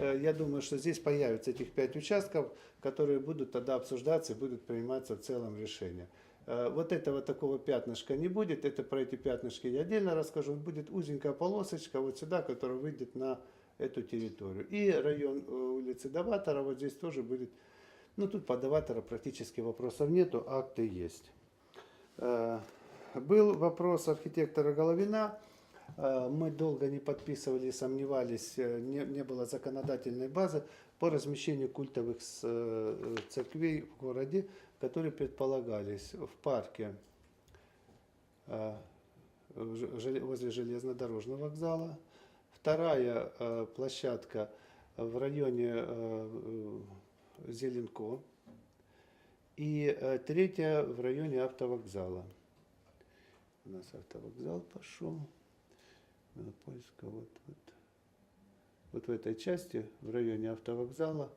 Э, Я думаю, что здесь появятся этих пять участков, которые будут тогда обсуждаться и будут приниматься в целом решения. Э, Вот этого такого пятнышка не будет. Это про эти пятнышки я отдельно расскажу. Будет узенькая полосочка вот сюда, которая выйдет на эту территорию. И район э, улицы Даватора, вот здесь тоже будет. Ну тут по Даватора практически вопросов нету, акты есть. Был вопрос архитектора Головина. Э, Мы долго не подписывали, сомневались, э, не, не было законодательной базы по размещению культовых э, церквей в городе, которые предполагались в парке возле железнодорожного вокзала. Вторая площадка в районе Зеленко. И третья в районе автовокзала. Нас автовокзал пошел. Монопольская, вот, вот. Вот в этой части, в районе автовокзала,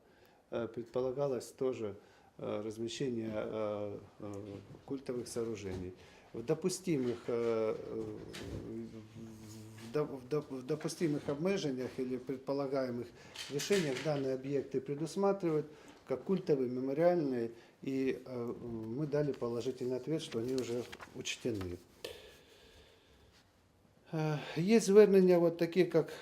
э, предполагалось тоже э, размещение э, культовых сооружений. В допустимых, в до- в до- в допустимых обмежениях или предполагаемых решениях данные объекты предусматривают как культовые, мемориальные, и мы дали положительный ответ, что они уже учтены. Е, Є звернення, от такі, як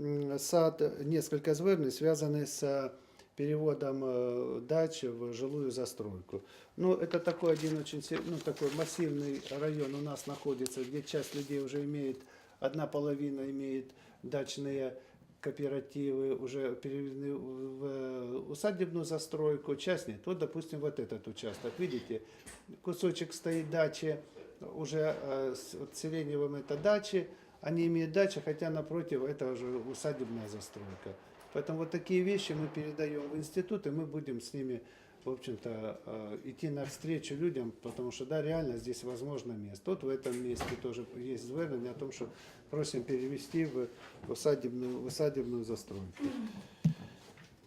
м, сад, несколько звернень, зв'язані з переводом э, дач в жилую застройку. Ну, это такой один очень се- ну, такой массивный район у нас находится, где часть людей уже имеет, одна половина имеет дачные кооперативы, уже переведены в э, усадебную застройку, часть нет. Вот, допустим, вот этот участок, видите, кусочек стоит дачи, уже э, с вот сиреневым это дачи, они имеют дачи, хотя напротив это уже усадебная застройка. Поэтому вот такие вещи мы передаем в институт, и мы будем с ними, в общем-то, э, идти навстречу людям, потому что, да, реально здесь возможно место. Вот в этом месте тоже есть звернення о том, что просим перевести в усадебную, в усадебную застройку.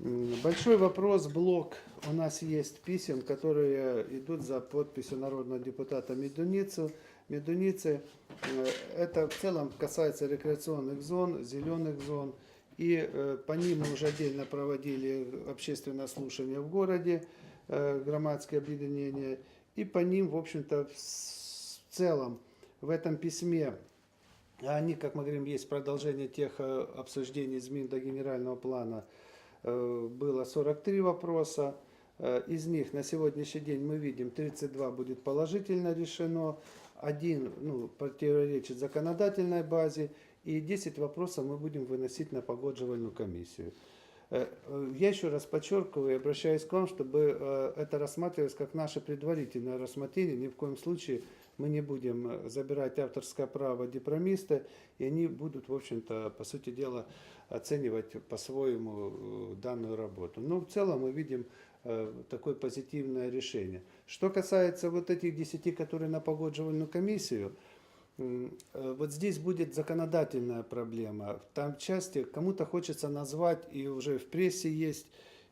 Большой вопрос, блок. У нас есть писем, которые идут за подписью народного депутата Медуницы. Медуницы. Э, Это в целом касается рекреационных зон, зеленых зон. И э, по ним мы уже отдельно проводили общественное слушание в городе, э, громадское объединение. И по ним, в общем-то, в целом в этом письме они, как мы говорим, есть продолжение тех обсуждений ЗМИН до генерального плана. Э, Было 43 вопроса. Э, Из них на сегодняшний день мы видим 32 будет положительно решено, один ну, противоречит законодательной базе, и 10 вопросов мы будем выносить на погодживальную комиссию. Э, э, Я еще раз подчеркиваю и обращаюсь к вам, чтобы э, это рассматривалось как наше предварительное рассмотрение. Ни в коем случае мы не будем забирать авторское право дипломиста, и они будут, в общем-то, по сути дела, оценивать по-своему данную работу. Но в целом мы видим такое позитивное решение. Что касается вот этих 10, которые на погодживальную комиссию, Вот здесь будет законодательная проблема. Там части кому-то хочется назвать, и уже в прессе есть,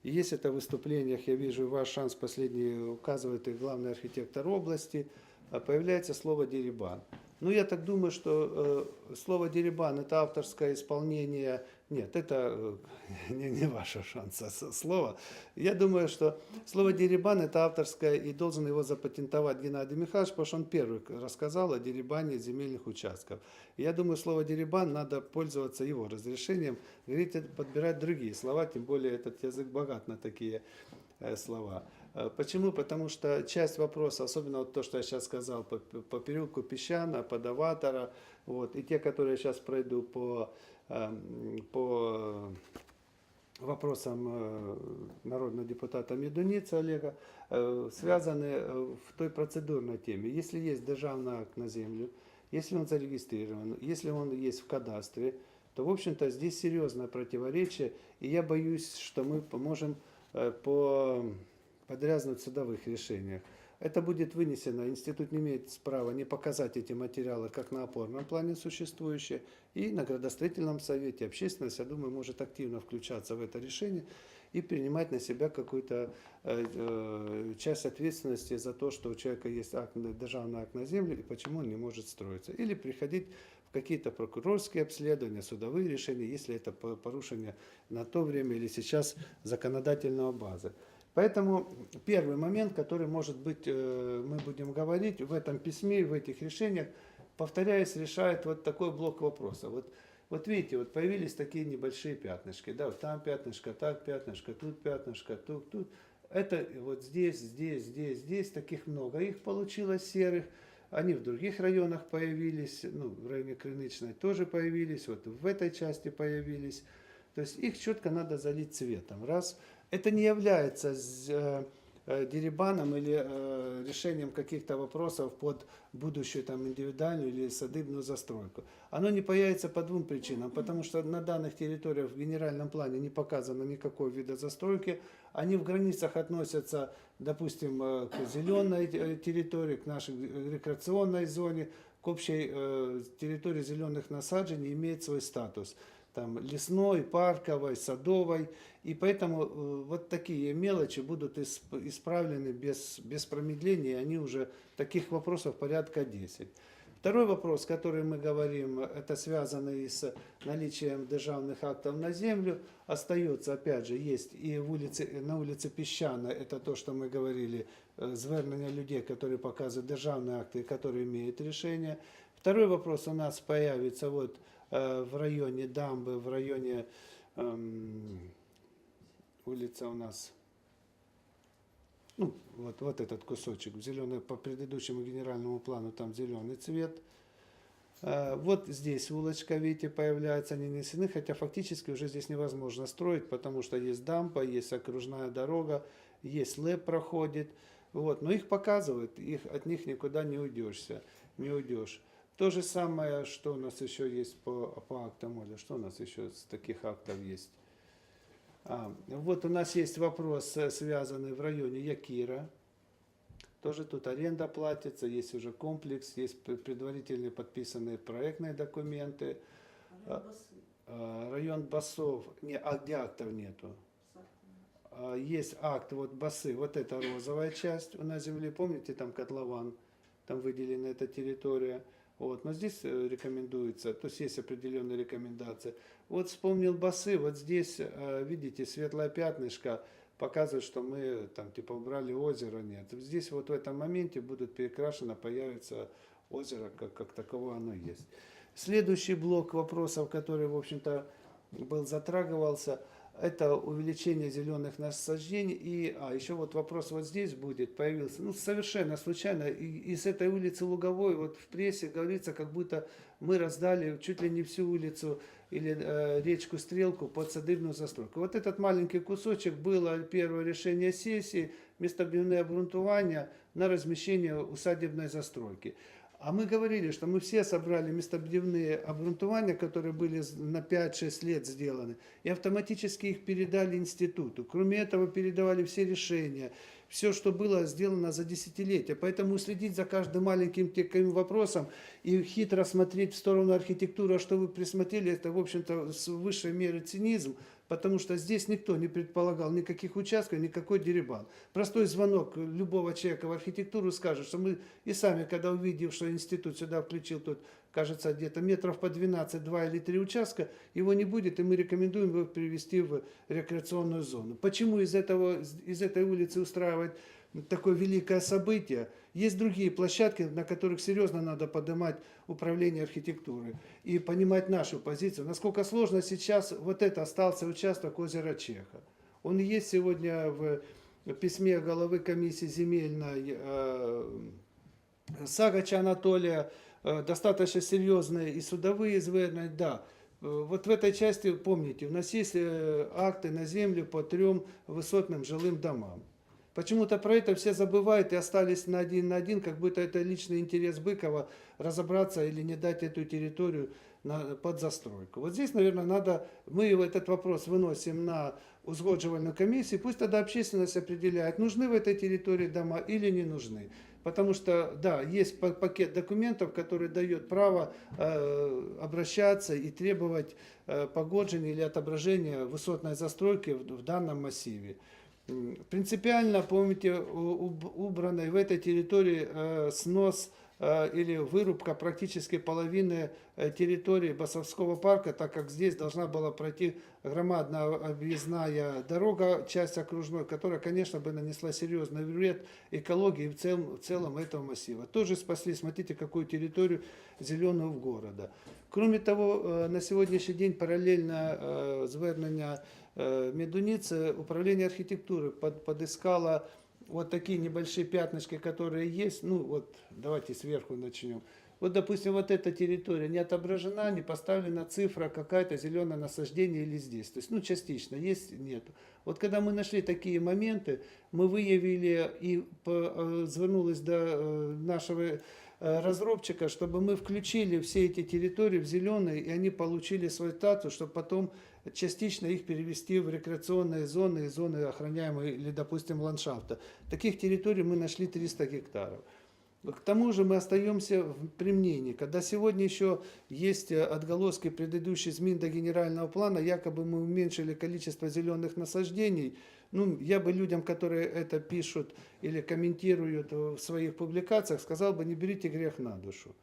есть это в выступлениях, я вижу, ваш шанс последний указывает и главный архитектор области, а появляется слово «дерибан». Ну, я так думаю, что э, слово «дерибан» это авторское исполнение, нет, это э, не, не ваше шанс, а с- слово. Я думаю, что слово «дерибан» это авторское, и должен его запатентовать Геннадий Михайлович, потому что он первый рассказал о дерибане земельных участков. Я думаю, слово «дерибан» надо пользоваться его разрешением, говорить, подбирать другие слова, тем более этот язык богат на такие э, слова. Э, Почему? Потому что часть вопроса, особенно вот то, что я сейчас сказал, по, по переулку Песчана, по Даватора, вот, и те, которые я сейчас пройду по, эм, по вопросам э, народного депутата Медуницы Олега, э, связаны в той процедурной теме. Если есть державный акт на землю, если он зарегистрирован, если он есть в кадастре, то, в общем-то, здесь серьезное противоречие, и я боюсь, что мы поможем по подрязнуть в судовых решениях. Это будет вынесено, институт не имеет права не показать эти материалы как на опорном плане существующие, и на градостроительном совете общественность, я думаю, может активно включаться в это решение. и принимать на себя какую-то э, э, часть ответственности за то, что у человека есть акт, державный акт на землю и почему он не может строиться. Или приходить в какие-то прокурорские обследования, судовые решения, если это по- порушение на то время или сейчас законодательного базы. Поэтому первый момент, который, может быть, э, мы будем говорить в этом письме, в этих решениях, повторяюсь, решает вот такой блок вопросов. Вот, вот видите, вот появились такие небольшие пятнышки, да, там пятнышко, так пятнышко, тут пятнышко, тут, тут. Это вот здесь, здесь, здесь, здесь таких много. Их получилось серых. Они в других районах появились, ну, в районе Крынычной тоже появились, вот в этой части появились. То есть их четко надо залить цветом. Раз. Это не является э, э, дерибаном или э, решением каких-то вопросов под будущую там индивидуальную или садыбную застройку. Оно не появится по двум причинам. Потому что на данных территориях в генеральном плане не показано никакого вида застройки. Они в границах относятся, допустим, к зеленой территории, к нашей рекреационной зоне, к общей территории зеленых насаждений имеет свой статус. Там лесной, парковой, садовой. И поэтому э, вот такие мелочи будут исп- исправлены без, без промедления. Они уже таких вопросов порядка 10. Второй вопрос, который мы говорим, это связанный с наличием державных актов на землю, остается, опять же, есть и в улице, на улице Песчана, это то, что мы говорили, э, звернення людей, которые показывают державные акты, которые имеют решение. Второй вопрос у нас появится вот в районе Дамбы, в районе эм, улица у нас ну, вот, вот этот кусочек, зеленый по предыдущему генеральному плану, там зеленый цвет. А, Вот здесь улочка, видите, появляется, они нанесены, хотя фактически уже здесь невозможно строить, потому что есть дампа, есть окружная дорога, есть ЛЭП проходит, вот, но их показывают, их, от них никуда не уйдешься, не уйдешь. То же самое, что у нас еще есть по, по актам, Оля, что у нас еще с таких актов есть? А, вот у нас есть вопрос, э, связанный в районе Якира. Тоже тут аренда платится, есть уже комплекс, есть пр- предварительные подписанные проектные документы. А, а, Район Басов, не, а где актов нету? А, Есть акт, вот Басы, вот это розовая часть у нас земли, помните, там котлован, там выделена эта территория. Вот, но здесь э, рекомендуется, то есть есть определенные рекомендации. Вот вспомнил Басы, вот здесь, э, видите, светлое пятнышко показывает, что мы там типа убрали озеро, нет. Здесь вот в этом моменте будут перекрашено, появится озеро, как, как таково оно есть. Следующий блок вопросов, который, в общем-то, был затрагивался, это увеличение зеленых насаждений. И, а, еще вот вопрос вот здесь будет, появился, ну, совершенно случайно, и, и с этой улицы Луговой, вот в прессе говорится, как будто мы раздали чуть ли не всю улицу или э, речку Стрелку под садыбную застройку. Вот этот маленький кусочек было первое решение сессии, местобивное обрунтование на размещение усадебной застройки. А мы говорили, что мы все собрали местобдивные обрунтования, которые были на 5-6 лет сделаны, и автоматически их передали институту. Кроме этого, передавали все решения, все, что было сделано за десятилетия. Поэтому следить за каждым маленьким таким вопросом и хитро смотреть в сторону архитектуры, а что вы присмотрели, это, в общем-то, с высшей меры цинизм, потому что здесь никто не предполагал никаких участков, никакой дерибан. Простой звонок любого человека в архитектуру скажет, что мы и сами, когда увидев, что институт сюда включил тут, кажется, где-то метров по 12, 2 или 3 участка, его не будет, и мы рекомендуем его перевести в рекреационную зону. Почему из, этого, из этой улицы устраивать такое великое событие? Есть другие площадки, на которых серьезно надо поднимать управление архитектурой и понимать нашу позицию. Насколько сложно сейчас вот это остался участок озера Чеха. Он есть сегодня в письме головы комиссии земельной э, Сагача Анатолия, э, достаточно серьезные и судовые звернення, да. Э, Вот в этой части, помните, у нас есть акты на землю по трем высотным жилым домам. Почему-то про это все забывают и остались на один на один, как будто это личный интерес Быкова разобраться или не дать эту территорию на, под застройку. Вот здесь, наверное, надо, мы этот вопрос выносим на узгодживальную комиссию, пусть тогда общественность определяет, нужны в этой территории дома или не нужны. Потому что, да, есть па- пакет документов, который дает право э, обращаться и требовать э, погоджения или отображения высотной застройки в, в данном массиве. Принципиально, помните, у- уб- убранный в этой территории э, снос э, или вырубка практически половины э, территории Басовского парка, так как здесь должна была пройти громадная объездная дорога, часть окружной, которая, конечно, бы нанесла серьезный вред экологии в целом, в целом этого массива. Тоже спасли, смотрите, какую территорию зеленую в города. Кроме того, на сьогоднішній день паралельно е, звернення е, Медуницы, управление архитектуры под- подыскало вот такие небольшие пятнышки, которые есть. Ну вот, давайте сверху начнем. Вот, допустим, вот эта территория не отображена, не поставлена цифра какая-то зеленое насаждение или здесь. То есть, ну, частично есть, нет. Вот когда мы нашли такие моменты, мы выявили и э, звернулись до э, нашего э, разработчика, чтобы мы включили все эти территории в зеленые, и они получили свой статус, чтобы потом частично их перевести в рекреационные зоны и зоны охраняемые или, допустим, ландшафта. Таких территорий мы нашли 300 гектаров. К тому же мы остаемся в применении. Когда сегодня еще есть э, отголоски предыдущих ЗМИН до генерального плана, якобы мы уменьшили количество зеленых насаждений, ну, я бы людям, которые это пишут или комментируют в своих публикациях, сказал бы, не берите грех на душу.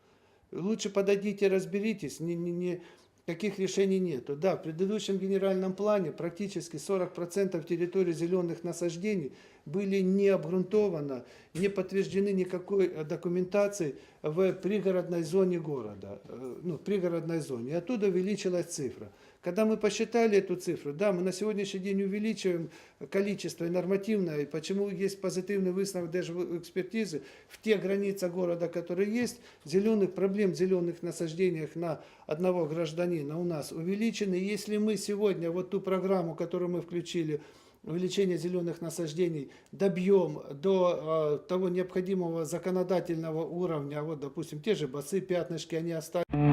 Лучше подойдите, разберитесь, не, не, не, таких решений нету. Да, в предыдущем генеральном плане практически 40% территории зеленых насаждений были не обґрунтовано, не подтверждены никакой э, документацией в пригородной зоне города, э, ну, в пригородной зоне. И оттуда увеличилась цифра. Когда мы посчитали эту цифру, да, мы на сегодняшний день увеличиваем количество и нормативное, и почему есть позитивный высновок даже экспертизы, в тех границах города, которые есть, зеленых проблем зеленых насаждениях на одного гражданина у нас увеличены. Если мы сегодня вот ту программу, которую мы включили, увеличение зеленых насаждений добьем до э, того необходимого законодательного уровня, вот, допустим, те же басы, пятнышки, они остались.